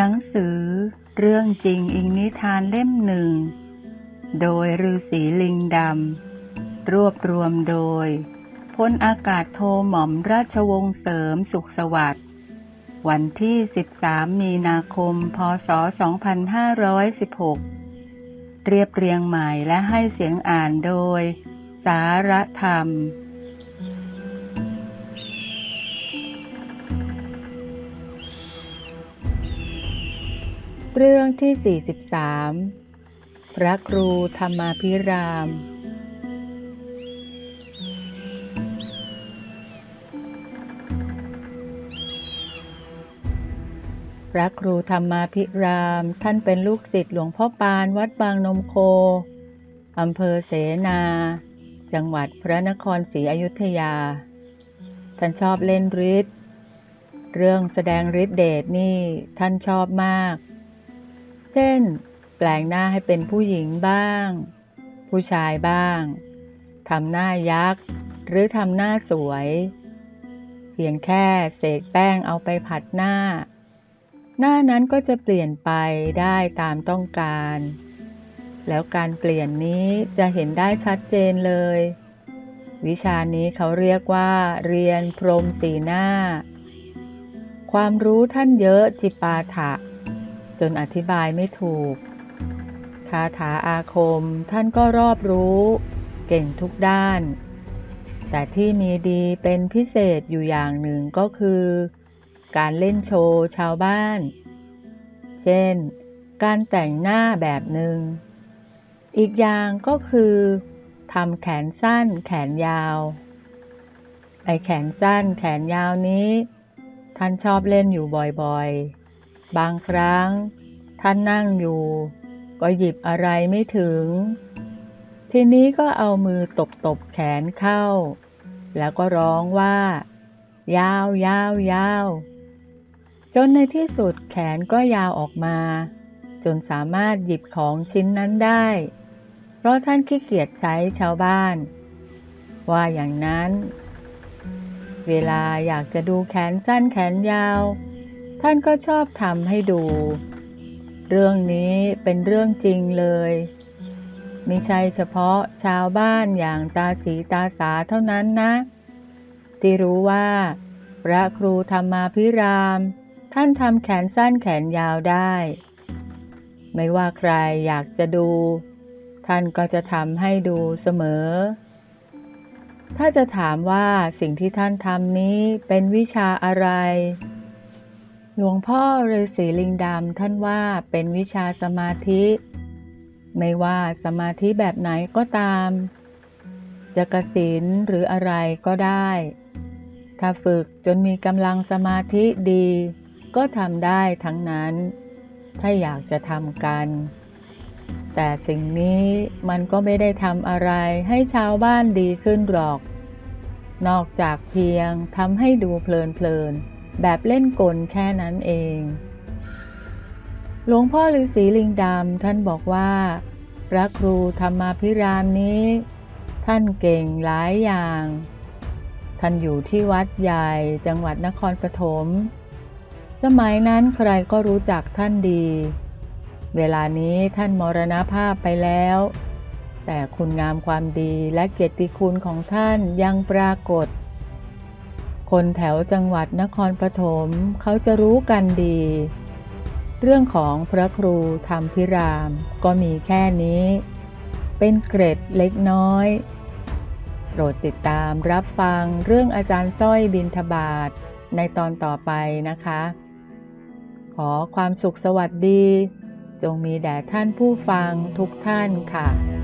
หนังสือเรื่องจริงอิงนิทานเล่มหนึ่ง โดยฤาษีลิงดำ รวบรวมโดยพลอากาศโทหม่อมราชวงศ์เสริมสุขสวัสดิ์วันที่ 13 มีนาคม พศ 2516 เรียบเรียงใหม่และให้เสียงอ่านโดย สารธรรม เรื่องที่ 43 พระครูธรรมาภิราม พระครูธรรมาภิราม ท่านเป็นลูกศิษย์หลวงพ่อปานวัดบางนมโค อำเภอเสนา จังหวัดพระนครศรีอยุธยา ท่านชอบเล่นฤทธิ์เรื่องแสดงฤทธิเดชนี่ท่านชอบมาก ช่น แปลงหน้าให้เป็นผู้หญิงบ้าง ผู้ชายบ้างทำหน้ายักษ์ หรือทำหน้าสวย เพียงแค่เสกแป้งเอาไปผัดหน้า หน้านั้นก็จะเปลี่ยนไปได้ตามต้องการ แล้วการเปลี่ยนนี้จะเห็นได้ชัดเจนเลย วิชานี้เขาเรียกว่า เรียนพรมสีหน้า ความรู้ท่านเยอะจิปาถะ จนอธิบายไม่ถูก คาถาอาคมท่านก็รอบรู้ เก่งทุกด้าน แต่ที่มีดีเป็นพิเศษอยู่อย่างหนึ่งก็คือ การเล่นโชว์ชาวบ้าน เช่น การแต่งหน้าแบบหนึ่ง อีกอย่างก็คือทำแขนสั้นแขนยาว ไอแขนสั้นแขนยาวนี้ ท่านชอบเล่นอยู่บ่อยๆ บางครั้ง ท่านนั่งอยู่ ก็หยิบอะไรไม่ถึง ทีนี้ก็เอามือตบตบๆแขนเข้า แล้วก็ร้องว่า ยาวยาวยาวจนในที่สุดแขนก็ยาวออกมา จนสามารถหยิบของชิ้นนั้นได้ เพราะท่านขี้เกียจใช้ชาวบ้าน ว่าอย่างนั้น เวลาอยากจะดูแขนสั้นแขนยาว ท่านก็ชอบทำให้ดู เรื่องนี้เป็นเรื่องจริงเลยไม่ใช่เฉพาะชาวบ้านอย่างตาสีตาสาเท่านั้นนะ ที่รู้ว่า พระครูธรรมาภิราม ท่านทำแขนสั้นแขนยาวได้ ไม่ว่าใครอยากจะดู ท่านก็จะทำให้ดูเสมอ ถ้าจะถามว่าสิ่งที่ท่านทำนี้เป็นวิชาอะไร หลวงพ่อฤาษีลิงดำท่านว่าเป็นวิชาสมาธิ ไม่ว่าสมาธิแบบไหนก็ตาม จะกสินหรืออะไรก็ได้ ถ้าฝึกจนมีกำลังสมาธิดี ก็ทำได้ทั้งนั้น ถ้าอยากจะทำกัน แต่สิ่งนี้มันก็ไม่ได้ทำอะไรให้ชาวบ้านดีขึ้นหรอก นอกจากเพียงทำให้ดูเพลินๆ แบบเล่นกลแค่นั้นเอง หลวงพ่อฤาษีลิงดำท่านบอกว่า พระครูธรรมาภิรามนี้ ท่านเก่งหลายอย่าง ท่านอยู่ที่วัดใหญ่จังหวัดนครปฐม สมัยนั้นใครก็รู้จักท่านดี เวลานี้ท่านมรณภาพไปแล้วแต่คุณงามความดีและเกียรติคุณของท่านยังปรากฏ คนแถวจังหวัดนครปฐมเขาจะรู้กันดี เรื่องของพระครูธรรมพิรามก็มีแค่นี้ เป็นเกร็ดเล็กน้อย โปรดติดตามรับฟังเรื่องอาจารย์สร้อยบินทบาทในตอนต่อไปนะคะ ขอความสุขสวัสดี จงมีแด่ท่านผู้ฟังทุกท่านค่ะ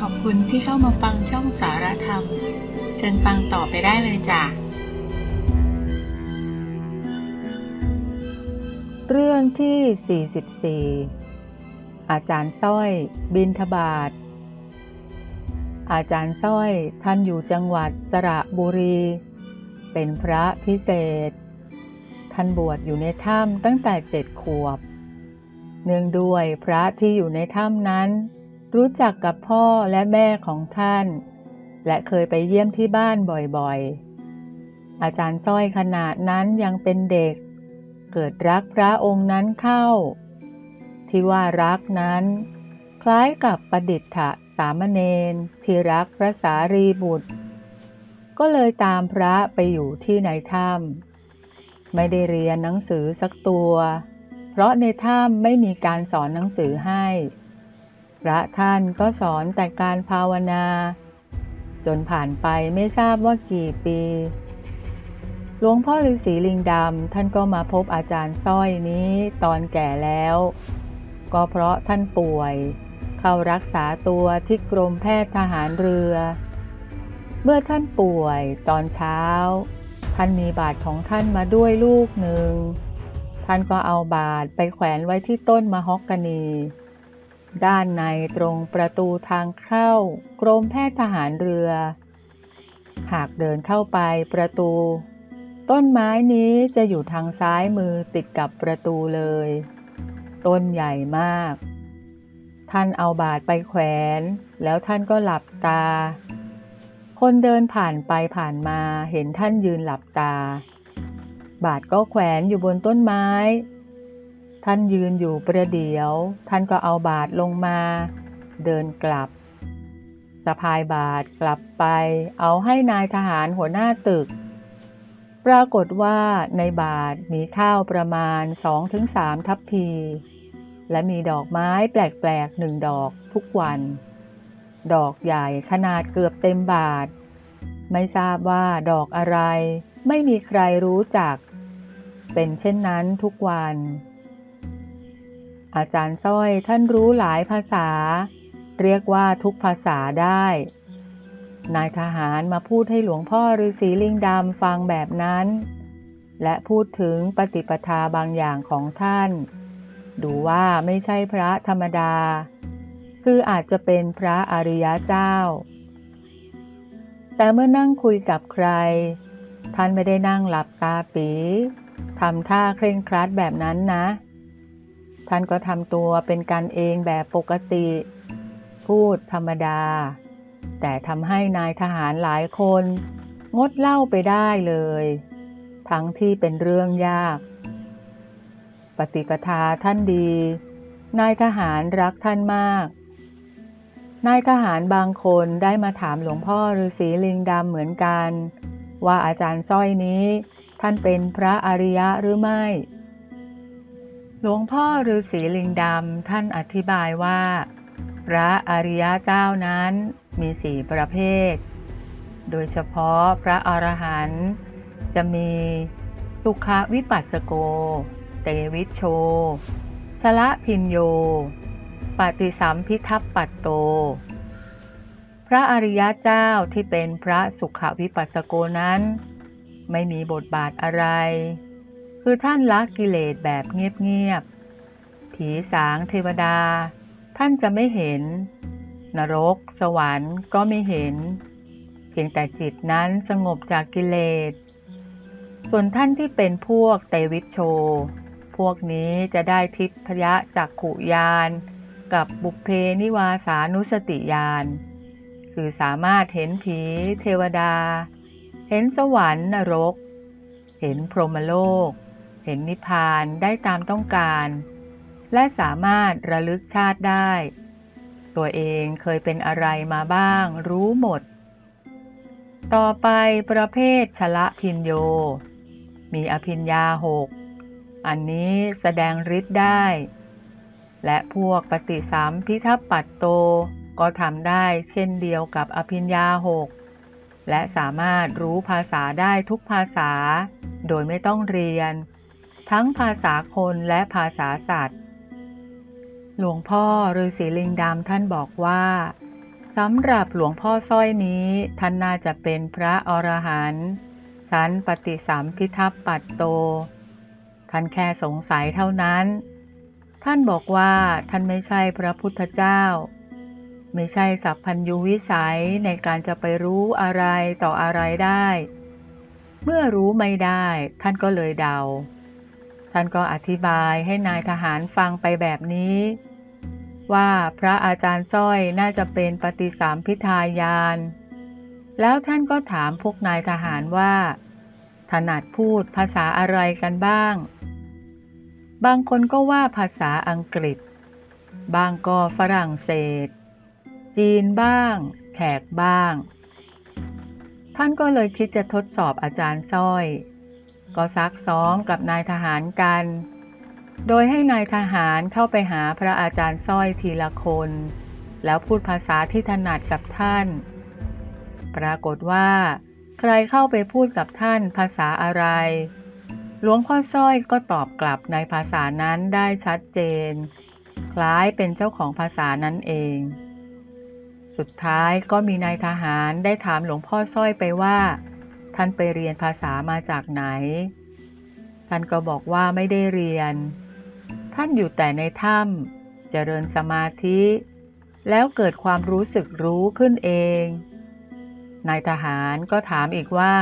ขอบคุณที่เข้ามาฟังช่องสารธรรม เชิญฟังต่อไปได้เลยจ้ะ เรื่องที่ 44 อาจารย์สร้อยบินทบาท อาจารย์สร้อยท่านอยู่จังหวัดสระบุรี เป็นพระพิเศษ ท่านบวชอยู่ในถ้ำตั้งแต่เจ็ดขวบ เนื่องด้วยพระที่อยู่ในถ้ำนั้น รู้จักกับพ่อและแม่ของท่าน และเคยไปเยี่ยมที่บ้านบ่อยๆ อาจารย์สร้อยขนาดนั้นยังเป็นเด็ก เกิดรักพระองค์นั้นเข้า ที่ว่ารักนั้น คล้ายกับประดิษฐะสามเณรที่รักพระสารีบุตร ก็เลยตามพระไปอยู่ที่ในถ้ำไม่ได้เรียนหนังสือสักตัว เพราะในถ้ำไม่มีการสอนหนังสือให้ พระท่านก็สอนแต่การภาวนา จนผ่านไปไม่ทราบว่ากี่ปี หลวงพ่อฤาษีลิงดำท่านก็มาพบอาจารย์สร้อยนี้ตอนแก่แล้ว ก็เพราะท่านป่วย เข้ารักษาตัวที่กรมแพทย์ทหารเรือ เมื่อท่านป่วยตอนเช้า ท่านมีบาทของท่านมาด้วยลูกหนึ่ง ท่านก็เอาบาทไปแขวนไว้ที่ต้นมะฮอกกานี ด้านในตรงประตูทางเข้ากรมแพทย์ทหารเรือ หากเดินเข้าไปประตู ต้นไม้นี้จะอยู่ทางซ้ายมือติดกับประตูเลย ต้นใหญ่มาก ท่านเอาบาทไปแขวน แล้วท่านก็หลับตา คนเดินผ่านไปผ่านมาเห็นท่านยืนหลับตา บาทก็แขวนอยู่บนต้นไม้ ท่านยืนอยู่ประเดี๋ยว ท่านก็เอาบาทลงมา เดินกลับสะพายบาทกลับไป เอาให้นายทหารหัวหน้าตึก ปรากฏว่าในบาทมีข้าวประมาณ 2-3 ทัพพี และมีดอกไม้แปลกๆหนึ่งดอกทุกวัน ดอกใหญ่ขนาดเกือบเต็มบาท ไม่ทราบว่าดอกอะไร ไม่มีใครรู้จัก เป็นเช่นนั้นทุกวัน อาจารย์สร้อยท่านรู้หลายภาษา เรียกว่าทุกภาษาได้ นายทหารมาพูดให้หลวงพ่อฤาษีลิงดำฟังแบบนั้น และพูดถึงปฏิปทาบางอย่างของท่าน ดูว่าไม่ใช่พระธรรมดา คืออาจจะเป็นพระอริยเจ้า แต่เมื่อนั่งคุยกับใคร ท่านไม่ได้นั่งหลับตาปีทำท่าเคร่งครัดแบบนั้นนะ ท่านก็ทำตัวเป็นกันเองแบบปกติ พูดธรรมดา แต่ทำให้นายทหารหลายคน งดเล่าไปได้เลย ทั้งที่เป็นเรื่องยาก ปฏิปทาท่านดี นายทหารรักท่านมาก นายทหารบางคนได้มาถามหลวงพ่อฤาษีลิงดำเหมือนกัน ว่าอาจารย์สร้อยนี้ ท่านเป็นพระอริยะหรือไม่ ลวงพ่อฤาษีลิงดำท่านอธิบายว่า พระอริยะเจ้านั้นมีสี่ประเภท โดยเฉพาะพระอรหันต์จะมีสุขวิปัสสโก เตวิชโชชละพินโย ปฏิสัมพิทัปปัตโต พระอริยะเจ้าที่เป็นพระสุขวิปัสสโกนั้น ไม่มีบทบาทอะไร คือท่านละกิเลสแบบเงียบๆ ผีสางเทวดา ท่านจะไม่เห็น นรก สวรรค์ก็ไม่เห็น เพียงแต่จิตนั้นสงบจากกิเลส ส่วนท่านที่เป็นพวกเตวิชโช พวกนี้จะได้ทิพยะจากขุยานกับบุพเพนิวาสานุสติยาน คือสามารถเห็นผีเทวดา เห็นสวรรค์นรก เห็นพรหมโลก เห็นนิพพานได้ตามต้องการ และสามารถระลึกชาติได้ ตัวเองเคยเป็นอะไรมาบ้าง รู้หมด ต่อไปประเภทชละพินโย มีอภิญญาหก อันนี้แสดงฤทธิ์ได้ และพวกปฏิสัมพิทัปปัตโตก็ทำได้เช่นเดียวกับอภิญญาหกและสามารถรู้ภาษาได้ทุกภาษา โดยไม่ต้องเรียน ทั้งภาษาคนและภาษาสัตว์ หลวงพ่อฤาษีลิงดำท่านบอกว่าสำหรับหลวงพ่อสร้อยนี้ท่านน่าจะเป็นพระอรหันต์ชั้นปฏิสัมพิทัปปัตโต ท่านแค่สงสัยเท่านั้น ท่านบอกว่าท่านไม่ใช่พระพุทธเจ้า ไม่ใช่สัพพัญญูวิสัยในการจะไปรู้อะไรต่ออะไรได้ เมื่อรู้ไม่ได้ท่านก็เลยเดา ท่านก็อธิบายให้นายทหารฟังไปแบบนี้ ว่าพระอาจารย์สร้อยน่าจะเป็นปฏิสามพิทายาน แล้วท่านก็ถามพวกนายทหารว่า ถนัดพูดภาษาอะไรกันบ้าง บางคนก็ว่าภาษาอังกฤษ บางก็ฝรั่งเศส จีนบ้าง แขกบ้าง ท่านก็เลยคิดจะทดสอบอาจารย์สร้อย ก็ซักซ้อมกับนายทหารกัน โดยให้นายทหารเข้าไปหาพระอาจารย์สร้อยทีละคน แล้วพูดภาษาที่ถนัดกับท่าน ปรากฏว่า ใครเข้าไปพูดกับท่านภาษาอะไร หลวงพ่อสร้อยก็ตอบกลับในภาษานั้นได้ชัดเจน คล้ายเป็นเจ้าของภาษานั้นเอง สุดท้ายก็มีนายทหารได้ถามหลวงพ่อสร้อยไปว่า ท่านไปเรียนภาษามาจากไหน ท่านก็บอกว่าไม่ได้เรียน ท่านอยู่แต่ในถ้ำเจริญสมาธิ แล้วเกิดความรู้สึกรู้ขึ้นเอง นายทหารก็ถามอีกว่า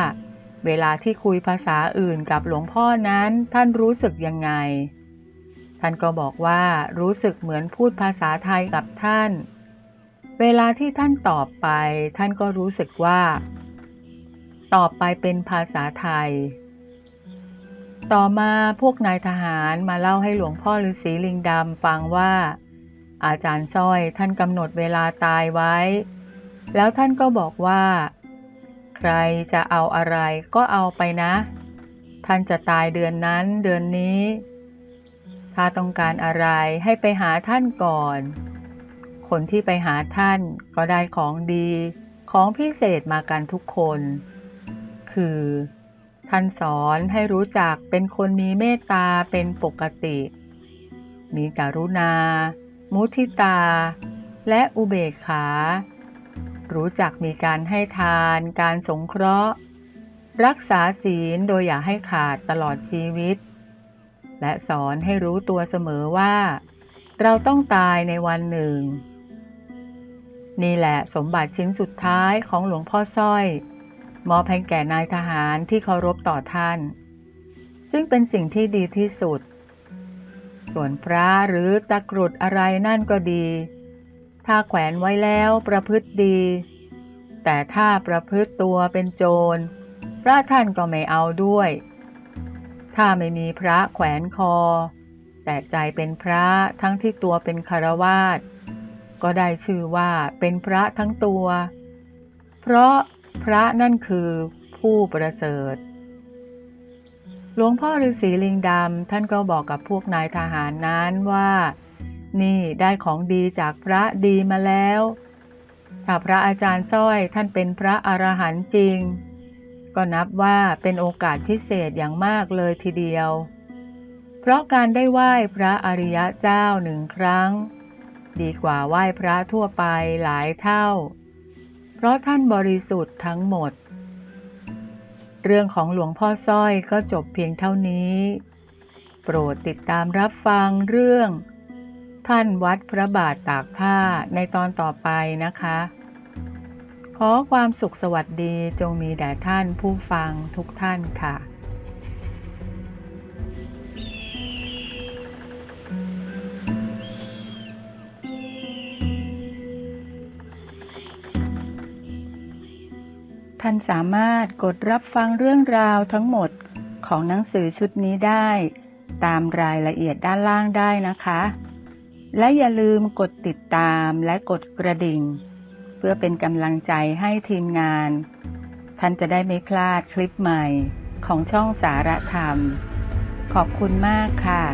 เวลาที่คุยภาษาอื่นกับหลวงพ่อนั้นท่านรู้สึกยังไง ท่านก็บอกว่ารู้สึกเหมือนพูดภาษาไทยกับท่าน เวลาที่ท่านตอบไป ท่านก็รู้สึกว่า ตอไปเป็นภาษาไทย ต่อมาพวกนายทหารมาเล่าให้หลวงพ่อฤาษีลิงดำฟังว่า อาจารย์สร้อยท่านกำหนดเวลาตายไว้ แล้วท่านก็บอกว่า ใครจะเอาอะไรก็เอาไปนะ ท่านจะตายเดือนนั้นเดือนนี้ ถ้าต้องการอะไรให้ไปหาท่านก่อน คนที่ไปหาท่านก็ได้ของดีของพิเศษมากันทุกคน คือ ท่านสอนให้รู้จักเป็นคนมีเมตตาเป็นปกติ มีกรุณา มุทิตา และอุเบกขา รู้จักมีการให้ทาน การสงเคราะห์ รักษาศีลโดยอย่าให้ขาดตลอดชีวิต และสอนให้รู้ตัวเสมอว่า เราต้องตายในวันหนึ่ง นี่แหละสมบัติชิ้นสุดท้ายของหลวงพ่อสร้อย มอบให้แก่นายทหารที่เคารพต่อท่าน ซึ่งเป็นสิ่งที่ดีที่สุด ส่วนพระหรือตะกรุดอะไรนั่นก็ดี ถ้าแขวนไว้แล้วประพฤติดี แต่ถ้าประพฤติตัวเป็นโจร พระท่านก็ไม่เอาด้วย ถ้าไม่มีพระแขวนคอ แต่ใจเป็นพระทั้งที่ตัวเป็นคารวาสก็ได้ชื่อว่าเป็นพระทั้งตัว เพราะ พระนั่นคือผู้ประเสริฐ หลวงพ่อฤาษีลิงดำท่านก็บอกกับพวกนายทหารนั้นว่า นี่ได้ของดีจากพระดีมาแล้วถ้าพระอาจารย์สร้อยท่านเป็นพระอรหันต์จริง ก็นับว่าเป็นโอกาสพิเศษอย่างมากเลยทีเดียว เพราะการได้ไหว้พระอริยะเจ้าหนึ่งครั้ง ดีกว่าไหว้พระทั่วไปหลายเท่า ราะท่านบริสุทธิ์ทั้งหมด เรื่องของหลวงพ่อสร้อยก็จบเพียงเท่านี้ โปรดติดตามรับฟังเรื่อง ท่านวัดพระบาทตากผ้าในตอนต่อไปนะคะ ขอความสุขสวัสดีจงมีแด่ท่านผู้ฟังทุกท่านค่ะ ท่านสามารถกดรับฟังเรื่องราวทั้งหมดของหนังสือชุดนี้ได้ ตามรายละเอียดด้านล่างได้นะคะ และอย่าลืมกดติดตามและกดกระดิ่ง เพื่อเป็นกำลังใจให้ทีมงาน ท่านจะได้ไม่พลาดคลิปใหม่ของช่องสารธรรม ขอบคุณมากค่ะ